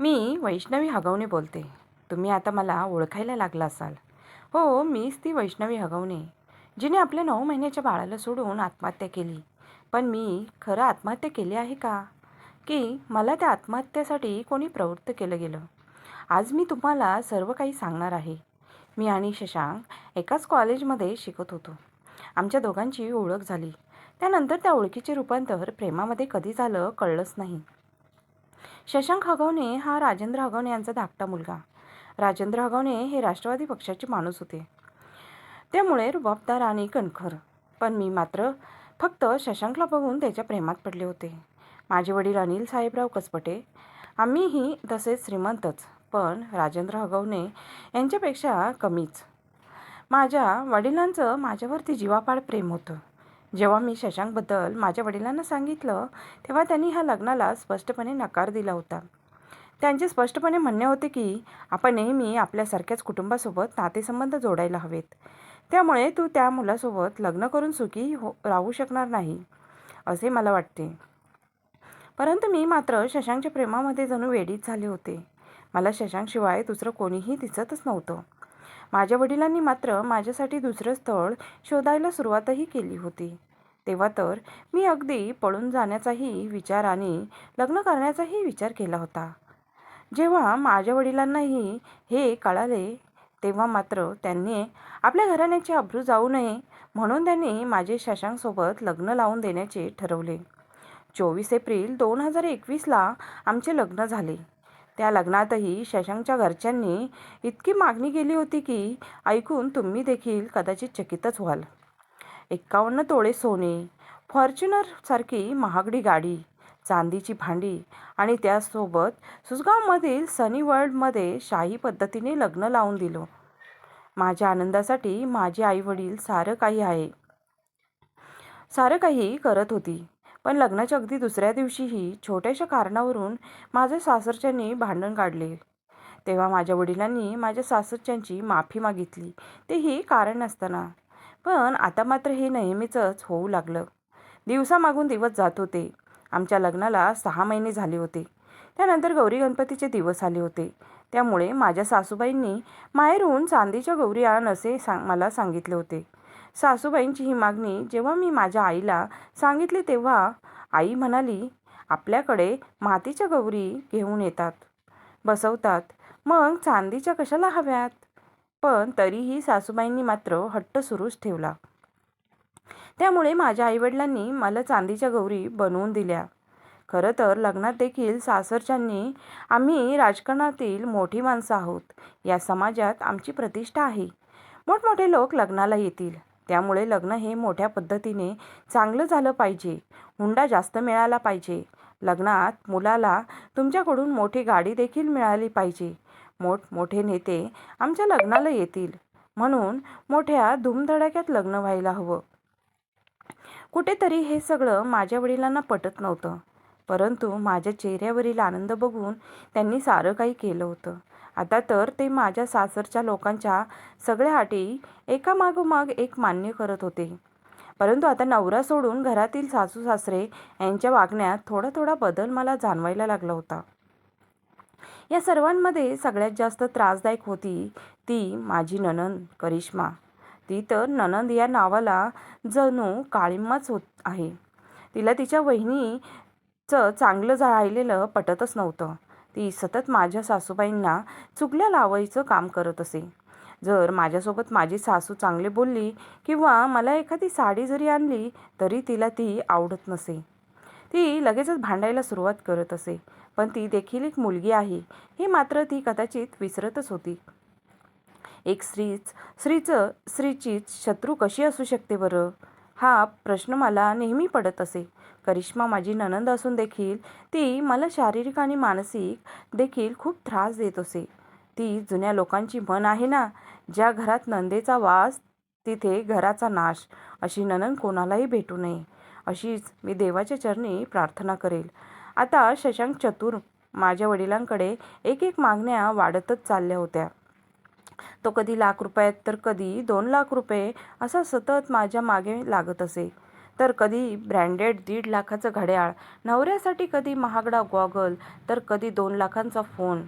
मी वैष्णवी हगवणे बोलते. तुम्ही आता मला ओळखायला लागला असाल. हो मीच ती वैष्णवी हगवणे. जिने आपल्या नऊ महिन्याच्या बाळाला सोडून आत्महत्या केली. पण मी खरं आत्महत्या केली आहे का? की मला त्या आत्महत्येसाठी कोणी प्रवृत्त केलं गेलं? आज मी तुम्हाला सर्व काही सांगणार आहे. मी आणि शशांक एकाच कॉलेजमध्ये शिकत होतो. आमच्या दोघांची ओळख झाली. त्यानंतर त्या ओळखीचे रूपांतर प्रेमामध्ये कधी झालं कळलंच नाही. शशांक हगवणे हा राजेंद्र हगवणे यांचा धाकटा मुलगा. राजेंद्र हगवणे हे राष्ट्रवादी पक्षाचे माणूस होते. त्यामुळे रुबाबदार आणि कणखर. पण मी मात्र फक्त शशांकला बघून त्याच्या प्रेमात पडले होते. माझे वडील अनिल साहेबराव कसपटे. आम्हीही तसेच श्रीमंतच पण राजेंद्र हगवणे यांच्यापेक्षा कमीच. माझ्या वडिलांचं माझ्यावरती जीवापाड प्रेम होतं. जेव्हा मी शशांकबद्दल माझ्या वडिलांना सांगितलं तेव्हा त्यांनी ह्या लग्नाला स्पष्टपणे नकार दिला होता. त्यांचे स्पष्टपणे म्हणणे होते की आपण नेहमी आपल्यासारख्याच कुटुंबासोबत नातेसंबंध जोडायला हवेत. त्यामुळे तू त्या मुलासोबत लग्न करून सुखी हो राहू शकणार नाही असे मला वाटते. परंतु मी मात्र शशांकच्या प्रेमामध्ये जणू वेडीच झाले होते. मला शशांकशिवाय दुसरं कोणीही दिसतच नव्हतं. माझ्या वडिलांनी मात्र माझ्यासाठी दुसरं स्थळ शोधायला सुरुवातही केली होती. तेव्हा तर मी अगदी पळून जाण्याचाही विचार आणि लग्न करण्याचाही विचार केला होता. जेव्हा माझ्या वडिलांनाही हे कळाले तेव्हा मात्र त्यांनी आपल्या घराण्याची अब्रू जाऊ नये म्हणून त्यांनी माझे शशांकसोबत लग्न लावून देण्याचे ठरवले. चोवीस एप्रिल दोन हजार एकवीसला आमचे लग्न झाले. त्या लग्नातही शशांकच्या घरच्यांनी इतकी मागणी केली होती की ऐकून तुम्ही देखील कदाचित चकितच व्हाल. एक्कावन्न तोळे सोने फॉर्च्युनरसारखी महागडी गाडी चांदीची भांडी आणि त्यासोबत सुसगावमधील सनी वर्ल्डमध्ये शाही पद्धतीने लग्न लावून दिलं. माझ्या आनंदासाठी माझे आईवडील सारं काही आहे. सारं काही करत होती. पण लग्नाच्या अगदी दुसऱ्या दिवशीही छोट्याशा कारणावरून माझ्या सासरच्यांनी भांडण काढले. तेव्हा माझ्या वडिलांनी माझ्या सासरच्यांची माफी मागितली. तेही कारण नसताना. पण आता मात्र हे नेहमीचंच होऊ लागलं. दिवसामागून दिवस जात होते. आमच्या लग्नाला सहा महिने झाले होते. त्यानंतर गौरी गणपतीचे दिवस आले होते. त्यामुळे माझ्या सासूबाईंनी माहेरून चांदीच्या गौरी आण असे सांग मला सांगितले होते. सासूबाईंची ही मागणी जेव्हा मी माझ्या आईला सांगितली तेव्हा आई म्हणाली आपल्याकडे मातीच्या गौरी घेऊन येतात बसवतात मग चांदीच्या कशाला हव्यात? पण तरीही सासूबाईंनी मात्र हट्ट सुरूच ठेवला. त्यामुळे माझ्या आईवडिलांनी मला चांदीच्या गौरी बनवून दिल्या. खरं तर लग्नात देखील सासरच्यांनी आम्ही राजकारणातील मोठी माणसं आहोत या समाजात आमची प्रतिष्ठा आहे. मोठमोठे लोक लग्नाला येतील. त्यामुळे लग्न हे मोठ्या पद्धतीने चांगलं झालं पाहिजे. हुंडा जास्त मिळाला पाहिजे. लग्नात मुलाला तुमच्याकडून मोठी गाडी देखील मिळाली पाहिजे. मोठमोठे नेते आमच्या लग्नाला येतील. म्हणून मोठ्या धूमधडाक्यात लग्न व्हायला हवं. कुठेतरी हे सगळं माझ्या वडिलांना पटत नव्हतं. परंतु माझ्या चेहऱ्यावरील आनंद बघून त्यांनी सारं काही केलं होतं. आता तर ते माझ्या सासरच्या लोकांच्या सगळ्या अटी एकामागोमाग एक मान्य करत होते. परंतु आता नवरा सोडून घरातील सासू सासरे यांच्या वागण्यात थोडा थोडा बदल मला जाणवायला लागला होता. या सर्वांमध्ये सगळ्यात जास्त त्रासदायक होती ती माझी ननंद करिश्मा. ती तर ननंद या नावाला जणू काळिंबाच होत आहे. तिला तिच्या वहिनीचं चांगलं राहिलेलं पटतच नव्हतं. ती सतत माझ्या सासूबाईंना चुकल्या लावायचं काम करत असे. जर माझ्यासोबत माझी सासू चांगली बोलली किंवा मला एखादी साडी जरी आणली तरी तिला ती आवडत नसे. ती लगेचच भांडायला सुरुवात करत असे पण ती देखील एक मुलगी आहे हे मात्र ती कदाचित विसरतच होती. एक स्त्रीच स्त्रीचं स्त्रीचीच शत्रू कशी असू शकते बरं? हा प्रश्न मला नेहमी पडत असे. करिश्मा माझी ननंद असून देखील ती मला शारीरिक आणि मानसिक देखील खूप त्रास देत असे. ती जुन्या लोकांची मन आहे ना ज्या घरात नंदेचा वास तिथे घराचा नाश अशी ननंद कोणालाही भेटू नये. अशीच मी देवाच्या चरणी प्रार्थना करेल. आता शशांक चतुर माझ्या वडिलांकडे एक एक मागण्या वाढतच चालल्या होत्या. तो कधी लाख रुपयात तर कधी दोन लाख रुपये असा सतत माझ्या मागे लागत असे. तर कधी ब्रँडेड दीड लाखाचं घड्याळ नवऱ्यासाठी कधी महागडा गॉगल तर कधी दोन लाखांचा फोन.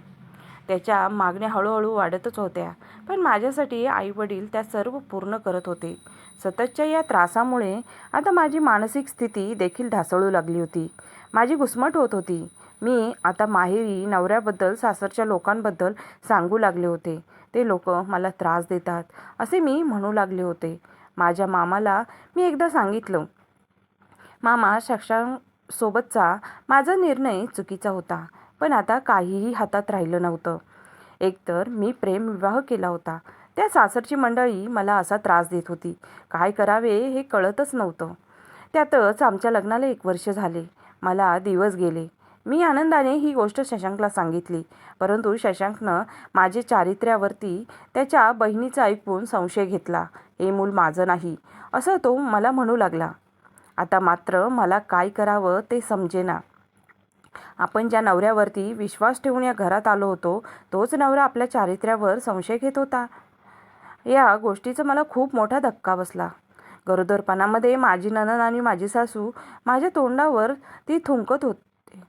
त्याच्या मागण्या हळूहळू वाढतच होत्या. पण माझ्यासाठी आईवडील त्या सर्व पूर्ण करत होते. सततच्या या त्रासामुळे आता माझी मानसिक स्थिती देखील ढासळू लागली होती. माझी घुसमट होत होती. मी आता माहेरी नवऱ्याबद्दल सासरच्या लोकांबद्दल सांगू लागले होते. ते लोक मला त्रास देतात असे मी म्हणू लागले होते. माझ्या मामाला मी एकदा सांगितलं मामा शशांकसोबतचा माझा निर्णय चुकीचा होता पण आता काहीही हातात राहिलं नव्हतं. एकतर मी प्रेम विवाह केला होता. त्या सासरची मंडळी मला असा त्रास देत होती. काय करावे हे कळतच नव्हतं. त्यातच आमच्या लग्नाला एक वर्ष झाले. मला दिवस गेले. मी आनंदाने ही गोष्ट शशांकला सांगितली. परंतु शशांकनं माझे चारित्र्यावरती त्याच्या बहिणीचा ऐकून संशय घेतला. हे मूल माझं नाही. असं तो मला म्हणू लागला. आता मात्र मला काय करावं ते समजेना. आपण ज्या नवऱ्यावरती विश्वास ठेवून या घरात आलो होतो तोच नवरा आपल्या चारित्र्यावर संशय घेत होता. या गोष्टीचा मला खूप मोठा धक्का बसला. गरोदरपणामध्ये माझी ननन आणि माझी सासू माझ्या तोंडावर ती थुंकत होते.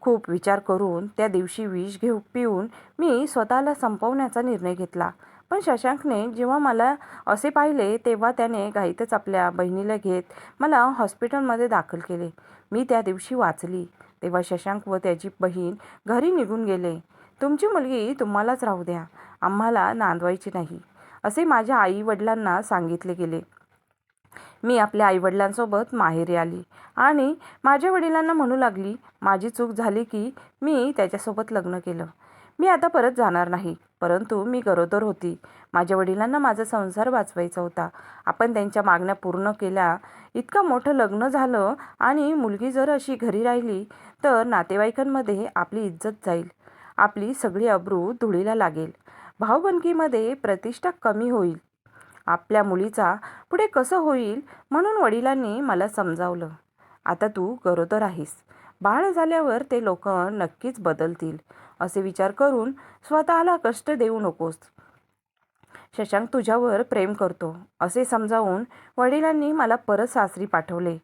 खूप विचार करून त्या दिवशी विष घेऊ पिऊन मी स्वतःला संपवण्याचा निर्णय घेतला. पण शशांकने जेव्हा मला असे पाहिले तेव्हा त्याने घाईतच आपल्या बहिणीला घेत मला हॉस्पिटलमध्ये दाखल केले. मी त्या दिवशी वाचली. तेव्हा शशांक व त्याची बहीण घरी निघून गेले. तुमची मुलगी तुम्हालाच राहू द्या. आम्हाला नांदवायची नाही असे माझ्या आई वडिलांना सांगितले गेले. मी आपल्या आईवडिलांसोबत माहेरी आली आणि माझ्या वडिलांना म्हणू लागली माझी चूक झाली की मी त्याच्यासोबत लग्न केलं. मी आता परत जाणार नाही. परंतु मी गरोदर होती. माझ्या वडिलांना माझा संसार वाचवायचा होता. आपण त्यांच्या मागण्या पूर्ण केल्या. इतकं मोठं लग्न झालं आणि मुलगी जर अशी घरी राहिली तर नातेवाईकांमध्ये आपली इज्जत जाईल. आपली सगळी अब्रू धुळीला लागेल. भाऊबंदकीमध्ये प्रतिष्ठा कमी होईल. आपल्या मुलीचा पुढे कसं होईल म्हणून वडिलांनी मला समजावलं. आता तू गरोदर आहेस. बाळ झाल्यावर ते लोक नक्कीच बदलतील असे विचार करून स्वतःला कष्ट देऊ नकोस. शशांक तुझ्यावर प्रेम करतो असे समजावून वडिलांनी मला परत सासरी पाठवले.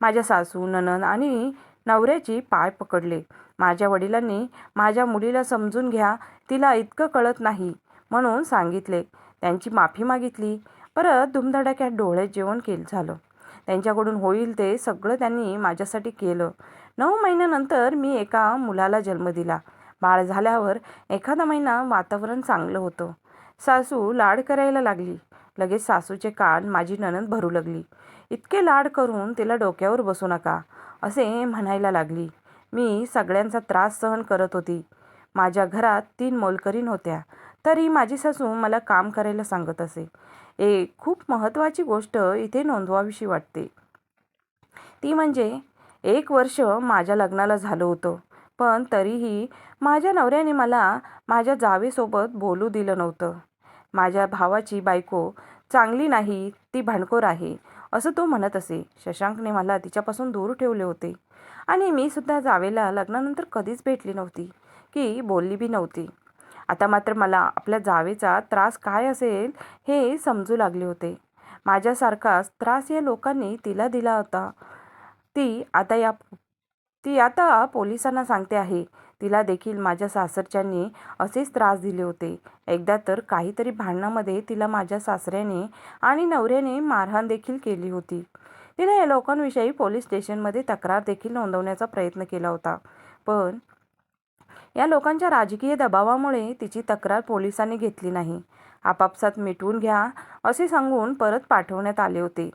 माझ्या सासू ननन आणि नवऱ्याची पाय पकडले. माझ्या वडिलांनी माझ्या मुलीला समजून घ्या तिला इतकं कळत नाही म्हणून सांगितले. त्यांची माफी मागितली. परत धुमधडाक्यात डोळे जेवण केलं झालं. त्यांच्याकडून होईल ते सगळं त्यांनी माझ्यासाठी केलं. नऊ महिन्यानंतर मी एका मुलाला जन्म दिला. बाळ झाल्यावर एखादा महिना वातावरण चांगलं होतं. सासू लाड करायला लागली. लगेच सासूचे कान माझी नणंद भरू लागली. इतके लाड करून तिला डोक्यावर बसू नका असे म्हणायला लागली. मी सगळ्यांचा त्रास सहन करत होती. माझ्या घरात तीन मोलकरीण होत्या. तरी माझी सासू मला काम करायला सांगत असे. एक खूप महत्त्वाची गोष्ट इथे नोंदवावीशी वाटते. ती म्हणजे एक वर्ष माझ्या लग्नाला झालं होतं पण तरीही माझ्या नवऱ्याने मला माझ्या जावेसोबत बोलू दिलं नव्हतं. माझ्या भावाची बायको चांगली नाही ती भांडखोर आहे असं तो म्हणत असे. शशांकने मला तिच्यापासून दूर ठेवले होते. आणि मी सुद्धा जावेला लग्नानंतर कधीच भेटली नव्हती की बोलली बी नव्हती. आता मात्र मला आपल्या जावेचा त्रास काय असेल हे समजू लागले होते. माझ्यासारखाच त्रास या लोकांनी तिला दिला होता. ती आता या ती आता पोलिसांना सांगते आहे. तिला देखील माझ्या सासरच्यांनी असेच त्रास दिले होते. एकदा तर काहीतरी भांडणामध्ये तिला माझ्या सासऱ्याने आणि नवऱ्याने मारहाण देखील केली होती. तिने या लोकांविषयी पोलीस स्टेशनमध्ये तक्रार देखील नोंदवण्याचा प्रयत्न केला होता. पण या लोकांच्या राजकीय दबावामुळे तिची तक्रार पोलिसांनी घेतली नाही. आपापसात मिटवून घ्या असे सांगून परत पाठवण्यात आले होते.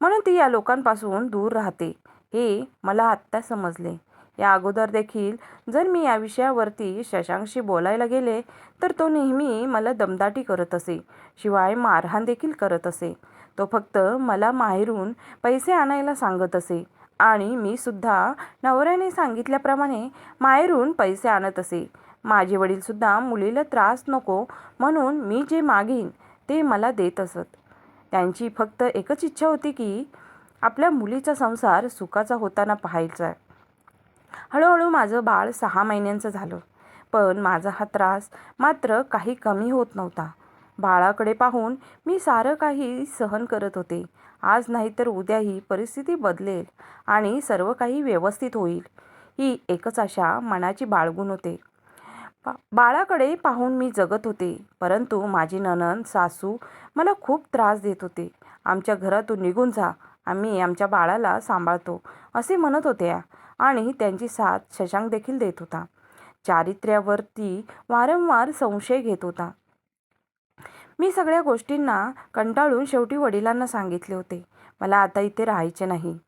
म्हणून ती या लोकांपासून दूर राहते. हे मला आत्ता समजले. या अगोदर देखील जर मी या विषयावरती शशांकशी बोलायला गेले तर तो नेहमी मला दमदाटी करत असे. शिवाय मारहाण देखील करत असे. तो फक्त मला माहेरून पैसे आणायला सांगत असे. आणि मी सुद्धा नवऱ्याने सांगितल्याप्रमाणे माहेरून पैसे आणत असे. माझे वडीलसुद्धा मुलीला त्रास नको म्हणून मी जे मागीन ते मला देत असत. त्यांची फक्त एकच इच्छा होती की आपल्या मुलीचा संसार सुखाचा होताना पाहायचा. हळूहळू माझं बाळ सहा महिन्यांचं झालं. पण माझा हा त्रास मात्र काही कमी होत नव्हता. बाळाकडे पाहून मी सारं काही सहन करत होते. आज नाही तर उद्या ही परिस्थिती बदलेल आणि सर्व काही व्यवस्थित होईल. ही एकच आशा मनाची बाळगून होते. बा बाळाकडे पाहून मी जगत होते. परंतु माझी ननन सासू मला खूप त्रास देत होते. आमच्या घरातून निघून जा. आम्ही आमच्या बाळाला सांभाळतो असे म्हणत होत्या आणि त्यांची साथ शशांक देखील देत होता. चारित्र्यावरती वारंवार संशय घेत होता. मी सगळ्या गोष्टींना कंटाळून शेवटी वडिलांना सांगितले होते. मला आता इथे राहायचे नाही.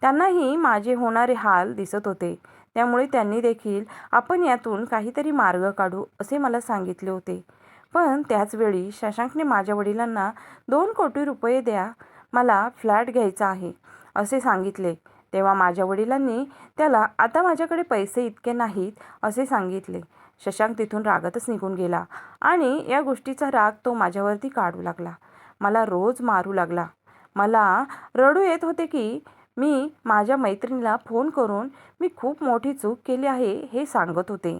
त्यांनाही माझे होणारे हाल दिसत होते. त्यामुळे त्यांनी देखील आपण यातून काहीतरी मार्ग काढू असे मला सांगितले होते. पण त्याचवेळी शशांकने माझ्या वडिलांना दोन कोटी रुपये द्या मला फ्लॅट घ्यायचा आहे असे सांगितले. तेव्हा माझ्या वडिलांनी त्याला आता माझ्याकडे पैसे इतके नाहीत असे सांगितले. शशांक तिथून रागातच निघून गेला आणि या गोष्टीचा राग तो माझ्यावरती काढू लागला. मला रोज मारू लागला. मला रडू येत होते की मी माझ्या मैत्रिणीला फोन करून मी खूप मोठी चूक केली आहे हे सांगत होते.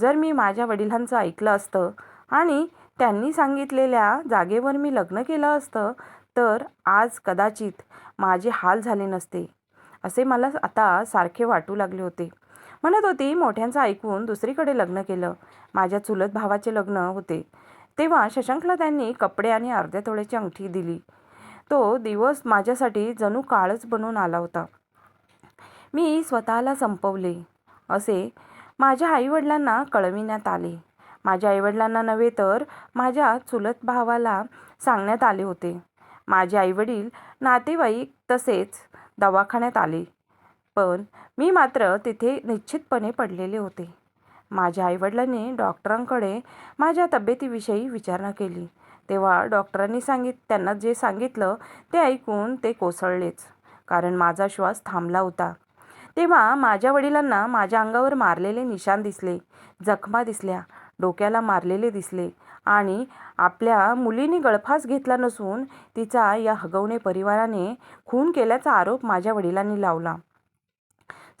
जर मी माझ्या वडिलांचं ऐकलं असतं आणि त्यांनी सांगितलेल्या जागेवर मी लग्न केलं असतं तर आज कदाचित माझे हाल झाले नसते. असे मला आता सारखे वाटू लागले होते. म्हणत होती मोठ्यांचं ऐकून दुसरीकडे लग्न केलं. माझ्या चुलत भावाचे लग्न होते. तेव्हा शशांकला त्यांनी कपडे आणि अर्ध्या तोळ्याची अंगठी दिली. तो दिवस माझ्यासाठी जणू काळच बनून आला होता. मी स्वतःला संपवले. असे माझ्या आईवडिलांना कळविण्यात आले. माझ्या आईवडिलांना नव्हे तर माझ्या चुलत भावाला सांगण्यात आले होते. माझे आईवडील नातेवाईक तसेच दवाखान्यात आले. पण मी मात्र तिथे निश्चितपणे पडलेले होते. माझ्या आईवडिलांनी डॉक्टरांकडे माझ्या तब्येतीविषयी विचारणा केली. तेव्हा डॉक्टरांनी सांगित त्यांना जे सांगितलं ते ऐकून ते कोसळलेच कारण माझा श्वास थांबला होता. तेव्हा माझ्या वडिलांना माझ्या अंगावर मारलेले निशान दिसले जखमा दिसल्या डोक्याला मारलेले दिसले आणि आपल्या मुलीने गळफास घेतला नसून तिचा या हगवणे परिवाराने खून केल्याचा आरोप माझ्या वडिलांनी लावला.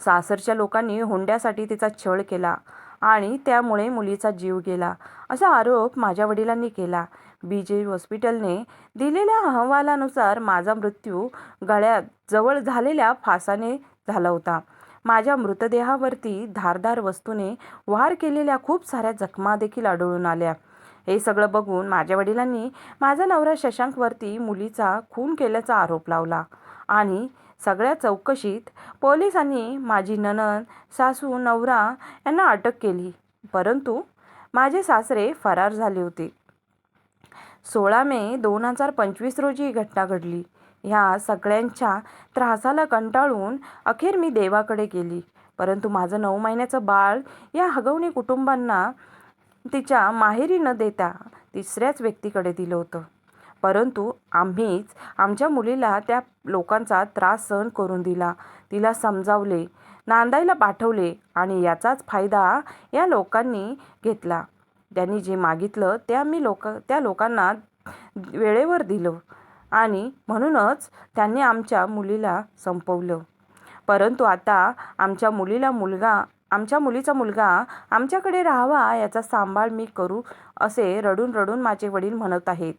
सासरच्या लोकांनी हुंड्यासाठी तिचा छळ केला आणि त्यामुळे मुलीचा जीव गेला. असा आरोप माझ्या वडिलांनी केला. बी. जे. हॉस्पिटलने दिलेल्या अहवालानुसार माझा मृत्यू गळ्यात जवळ झालेल्या फासाने झाला होता. माझ्या मृतदेहावरती धारदार वस्तूने वार केलेल्या खूप साऱ्या जखमा देखील आढळून आल्या. हे सगळं बघून माझ्या वडिलांनी माझा नवरा शशांकवरती मुलीचा खून केल्याचा आरोप लावला आणि सगळ्या चौकशीत पोलिसांनी माझी नणंद सासू नवरा यांना अटक केली. परंतु माझे सासरे फरार झाले होते. सोळा मे दोन हजार पंचवीस रोजी ही घटना घडली. ह्या सगळ्यांच्या त्रासाला कंटाळून अखेर मी देवाकडे गेली. परंतु माझं नऊ महिन्याचं बाळ या हगवणी कुटुंबांना तिच्या माहेरी न देता तिसऱ्याच व्यक्तीकडे दिलं होतं. परंतु आम्हीच आमच्या मुलीला त्या लोकांचा त्रास सहन करून दिला. तिला समजावले नांदायला पाठवले आणि याचाच फायदा या लोकांनी घेतला. त्यांनी जे मागितलं ते आम्ही लोक त्या लोकांना वेळेवर दिलं आणि म्हणूनच त्यांनी आमच्या मुलीला संपवलं. परंतु आता आमच्या मुलीला मुलगा आमच्या मुलीचा मुलगा आमच्याकडे राहावा याचा सांभाळ मी करू असे रडून रडून माझे वडील म्हणत आहेत.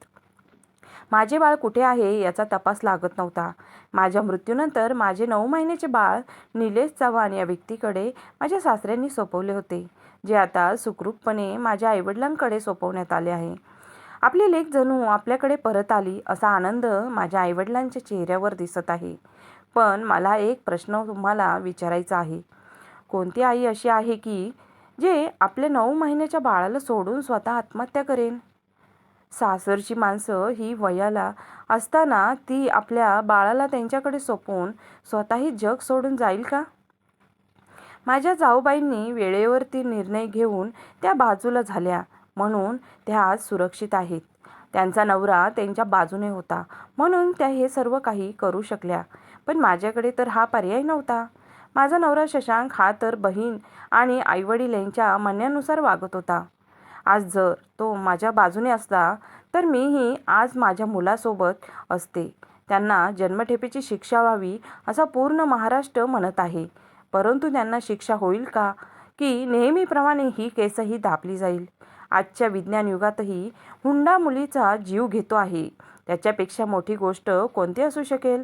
माझे बाळ कुठे आहे याचा तपास लागत नव्हता. माझ्या मृत्यूनंतर माझे नऊ महिन्याचे बाळ निलेश चव्हाण या व्यक्तीकडे माझ्या सासऱ्यांनी सोपवले होते जे आता सुखरूपपणे माझ्या आईवडिलांकडे सोपवण्यात आले आहे. आपली लेख जणू आपल्याकडे परत आली असा आनंद माझ्या आईवडिलांच्या चेहऱ्यावर दिसत आहे. पण मला एक प्रश्न तुम्हाला विचारायचा आहे. कोणती आई अशी आहे की जे आपल्या नऊ महिन्याच्या बाळाला सोडून स्वतः आत्महत्या करेन? सासरची माणसं ही वयाला असताना ती आपल्या बाळाला त्यांच्याकडे सोपवून स्वतःही जग सोडून जाईल का? माझ्या जाऊबाईंनी वेळेवरती निर्णय घेऊन त्या बाजूला झाल्या. म्हणून त्या आज सुरक्षित आहेत. त्यांचा नवरा त्यांच्या बाजूने होता. म्हणून त्या हे सर्व काही करू शकल्या. पण माझ्याकडे तर हा पर्याय नव्हता. माझा नवरा शशांक हा तर बहीण आणि आईवडील यांच्या म्हणण्यानुसार वागत होता. आज जर तो माझ्या बाजूने असता तर मीही आज माझ्या मुलासोबत असते. त्यांना जन्मठेपेची शिक्षा व्हावी असा पूर्ण महाराष्ट्र म्हणत आहे. परंतु त्यांना शिक्षा होईल का? की नेहमीप्रमाणे ही केसही दाबली जाईल. आजच्या विज्ञान युगातही हुंडा मुलीचा जीव घेतो आहे. त्याच्यापेक्षा मोठी गोष्ट कोणती असू शकेल?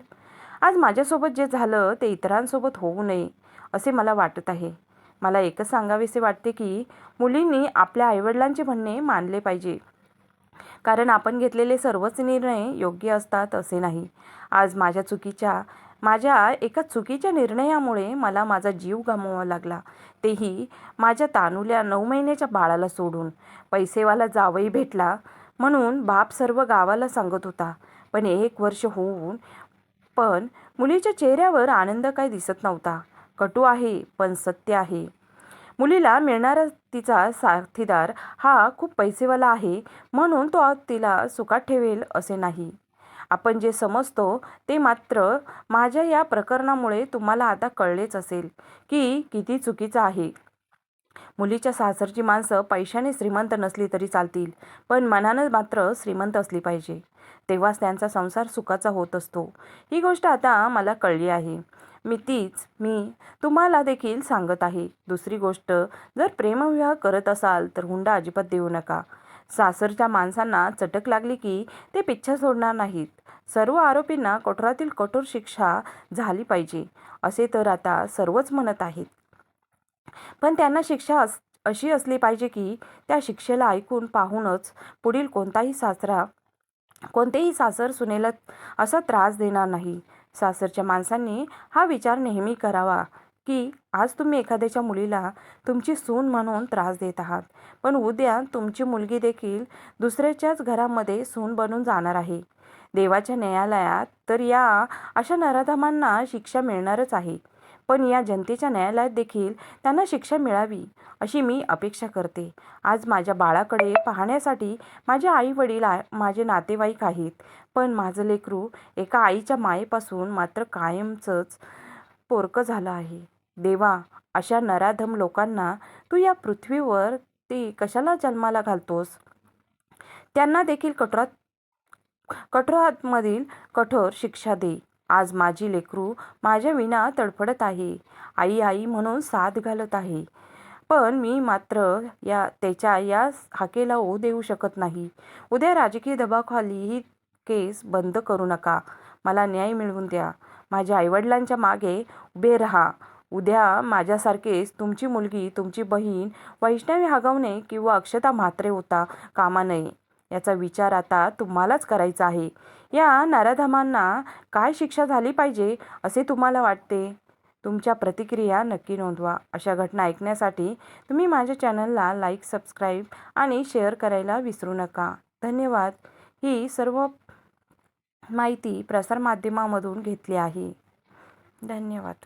आज माझ्यासोबत जे झालं ते इतरांसोबत होऊ नये असे मला वाटत आहे. मला एकच सांगावेसे वाटते की मुलींनी आपल्या आईवडिलांचे म्हणणे मानले पाहिजे. कारण आपण घेतलेले सर्वच निर्णय योग्य असतात असे नाही. आज माझ्या चुकीच्या माझ्या एका चुकीच्या निर्णयामुळे मला माझा जीव गमवावा लागला. तेही माझ्या तानुल्या नऊ महिन्याच्या बाळाला सोडून. पैसेवाला जावई भेटला म्हणून बाप सर्व गावाला सांगत होता. पण एक वर्ष होऊन पण मुलीच्या चेहऱ्यावर आनंद काय दिसत नव्हता. कटू आहे पण सत्य आहे. मुलीला मिळणारा तिचा साथीदार हा खूप पैसेवाला आहे म्हणून तो तिला सुखात ठेवेल असे नाही. आपण जे समजतो ते मात्र माझ्या या प्रकरणामुळे तुम्हाला आता कळलेच असेल की किती चुकीचं आहे. मुलीच्या सासरची माणसं पैशाने श्रीमंत नसली तरी चालतील पण मनानं मात्र श्रीमंत असली पाहिजे. तेव्हाच त्यांचा संसार सुखाचा होत असतो. ही गोष्ट आता मला कळली आहे. मी तीच मी तुम्हाला देखील सांगत आहे. दुसरी गोष्ट जर प्रेमविवाह करत असाल तर हुंडा अजिबात देऊ नका. सासरच्या माणसांना चटक लागली की ते पिच्छा सोडणार नाहीत. सर्व आरोपींना कठोरातील कठोर शिक्षा झाली पाहिजे असे तर आता सर्वच म्हणत आहेत. पण त्यांना शिक्षा अस अशी असली पाहिजे की त्या शिक्षेला ऐकून पाहूनच पुढील कोणताही सासरा कोणतेही सासर सुनेला असा त्रास देणार नाही. सासरच्या माणसांनी हा विचार नेहमी करावा की आज तुम्ही एखाद्याच्या मुलीला तुमची सून म्हणून त्रास देत आहात पण उद्या तुमची मुलगी देखील दुसऱ्याच्याच घरामध्ये सून बनून जाणार आहे. देवाच्या न्यायालयात तर या अशा नराधमांना शिक्षा मिळणारच आहे. पण या जनतेच्या न्यायालयात देखील त्यांना शिक्षा मिळावी अशी मी अपेक्षा करते. आज माझ्या बाळाकडे पाहण्यासाठी माझे आई वडील माझे नातेवाईक आहेत पण माझं लेकरू एका आईच्या मायेपासून मात्र कायमचंच पोरकं झालं आहे. देवा अशा नराधम लोकांना तू या पृथ्वीवर ते कशाला जन्माला घालतोस? त्यांना देखील कठोरात कठोरातमधील कठोर शिक्षा दे. आज माझी लेकरू माझ्या विना तडफडत आहे. आई आई म्हणून साथ घालत आहे. पण मी मात्र या त्याच्या या हाकेला ओ देऊ शकत नाही. उद्या राजकीय दबाखाली ही केस बंद करू नका. मला न्याय मिळवून द्या. माझ्या आईवडिलांच्या मागे उभे राहा. उद्या माझ्यासारखेच तुमची मुलगी तुमची बहीण वैष्णवी हगवणे किंवा अक्षता म्हात्रे होता कामा नये. याचा विचार आता तुम्हालाच करायचा आहे. या नराधमांना काय शिक्षा झाली पाहिजे असे तुम्हाला वाटते? तुमच्या प्रतिक्रिया नक्की नोंदवा. अशा घटना ऐकण्यासाठी तुम्ही माझ्या चॅनलला लाईक सबस्क्राईब आणि शेअर करायला विसरू नका. धन्यवाद. ही सर्व माहिती प्रसारमाध्यमामधून घेतली आहे. धन्यवाद.